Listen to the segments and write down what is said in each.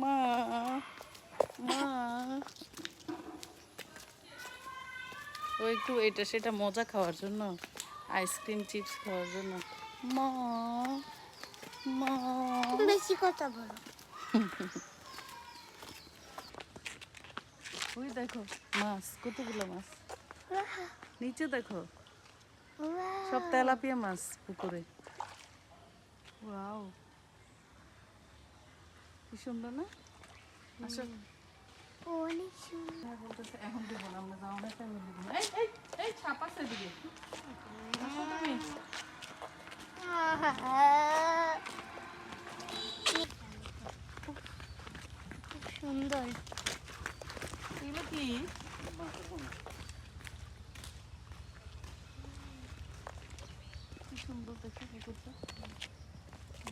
মা মা। ও একটু এটা সেটা মজা খাওয়ার জন্য আইসক্রিম চিপস খাওয়ার জন্য। মা মা। বেশি কথা বলো। ওই দেখো মাছ কতগুলো মাছ? নিচে দেখো। সব তেলাপিয়া মাছ পুকুরে। ওয়াও। কি সুন্দর না? আসো। অনেক সুন্দর। হ্যাঁ, বলতেছে, এখন দিব না আমরা যাওয়া অনেক টাইম দিব না এই এই এই ছাপ আছে এদিকে। আসো তুমি। খুব সুন্দর। এগুলো কি? সুন্দর দেখে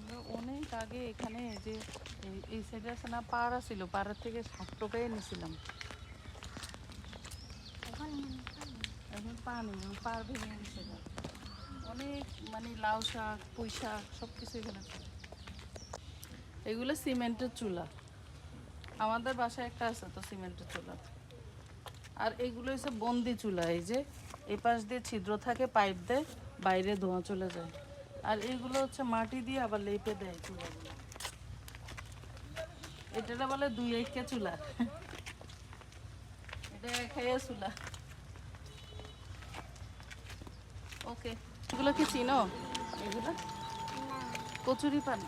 আমরা অনেক আগে এখানে এই যে এই- সাইডে আছে না পাড়া ছিল পাড়ার থেকে ষাট টাকায় এনেছিলাম এখন পানি পার ভেঙে গেছে অনেক মানে লাউ শাক পুঁই শাক সব কিছু এখানে এগুলো সিমেন্টের চুলা। আমাদের বাসায় একটা আছে তো সিমেন্টের চুলা। আর এগুলো হচ্ছে বন্দি চুলা এই যে এই পাশ দিয়ে ছিদ্র থাকে পাইপ দেয় বাইরে ধোঁয়া চলে যায়। আর এইগুলো হচ্ছে মাটি দিয়ে আবার লেপে দেয় চুলাগুলো। এটা বলে দুই একে চুলা। এটা খাইয়া চুলা। ওকে এগুলো কি চিনো? এগুলো? কচুরি পান।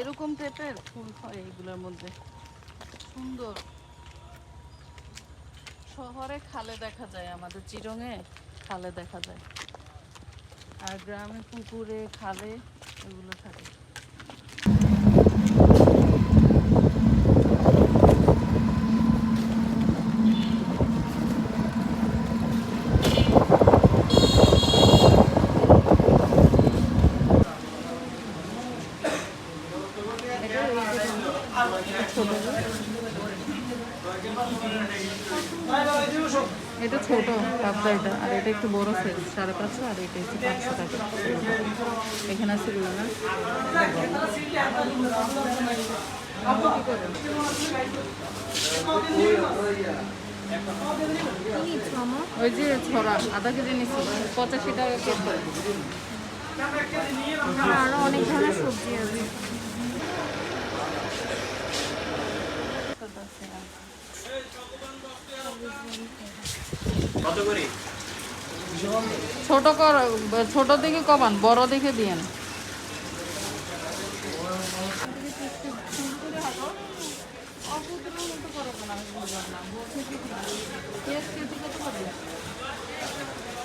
এরকম টাইপের ফুল হয় এগুলোর মধ্যে। সুন্দর। শহরে খালে দেখা যায়, আমাদের চিরঙে খালে দেখা যায়। আর গ্রামে পুকুরে খালে এগুলো থাকে। এটা ছোট পাবদা আর এটা একটু বড় সাইজ সাড়ে পাঁচশো, আর এটা হচ্ছে পাঁচশো টাকা। এখানে আছে থামো ওই যে ছড়া, আধা কেজি নিচ্ছি পঁচাশি টাকা কেজি। আরও অনেক ধরনের সবজি আছে। ছোট কর ছোট দিকে কমান বড় দিকে দিয়েন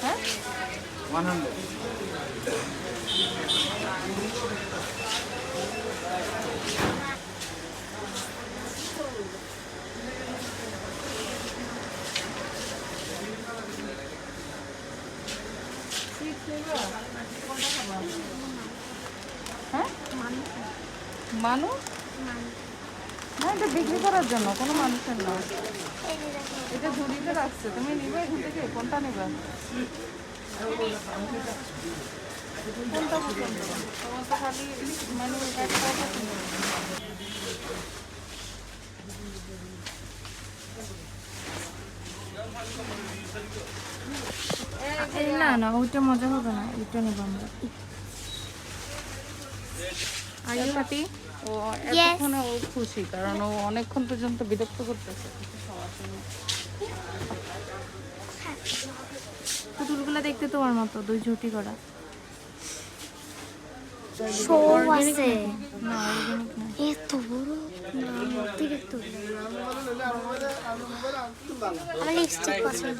হ্যাঁ হ্যাঁ মানুষ? না, এটা বিক্রি করার জন্য, কোনো মানুষের না। এটা ঝুড়িতে রাখছে। তুমি নিবে এখান থেকে? কোনটা নিবে? মানে না না, ওইটা মজা হবে না। ওইটা নেব আমরা। আর হ্যাপি ও এতক্ষণে ও খুশি কারণ ও অনেকক্ষণ পর্যন্ত বিরক্ত করতেছে। কিছু খাওয়ার জন্য। পুতুলগুলো দেখতে তোমার মতো দুই ঝুটি করা। লিপস্টিক পছন্দ।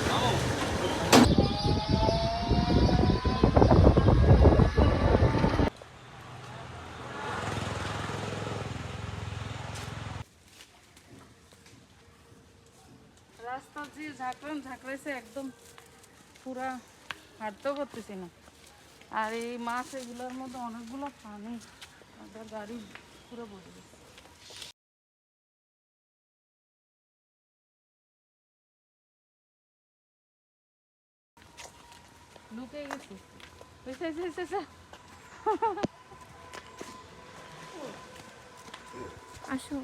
রাস্তা যে ঝাঁকড়ান ঝাঁকড়াইছে একদম পুরা হাঁটতেও না। আর এই মাছ এগুলোর মধ্যে অনেকগুলো পানি একটা গাড়ি পুরো বসে আসো।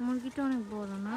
মুরগিটা অনেক বড় না?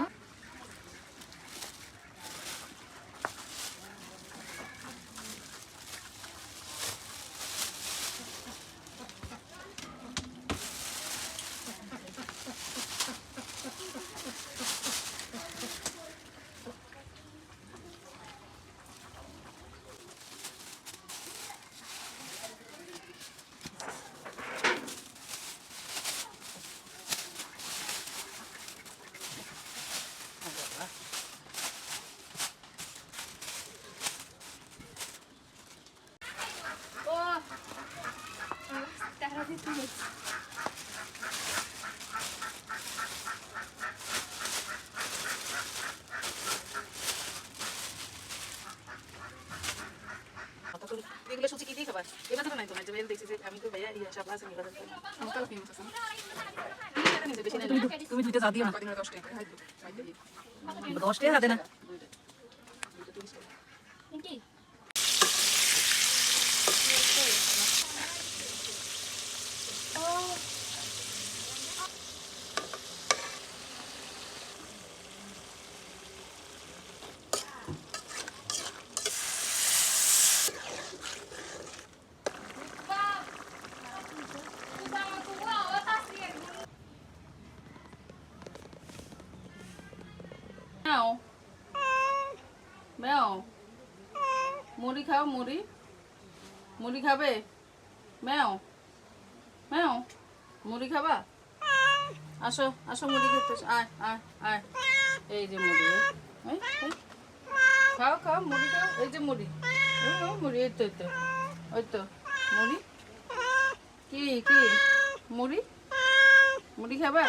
এগুলো সবজি কি দিয়ে খাবার এবার তো নাই তো না যে দেখছি যে আমি তো ভাইয়া ইয়া সব আছে নিবাদ আমার কাল ফেমাস আছে তুমি দুইটা যা দিও না দশ টাকা দশ হাতে না ম্যাও ম্যাও? মুড়ি খাও, মুড়ি। মুড়ি খাবে? ম্যাও? ম্যাও? মুড়ি খাবা? আসো আসো মুড়ি খেতে, আয় আয় আয়। এই যে মুড়ি। খাও খাও, মুড়ি খাও, এই যে মুড়ি। মুড়ি, এই তো এই তো, ওই তো। মুড়ি? কি কি? মুড়ি? মুড়ি খাবা?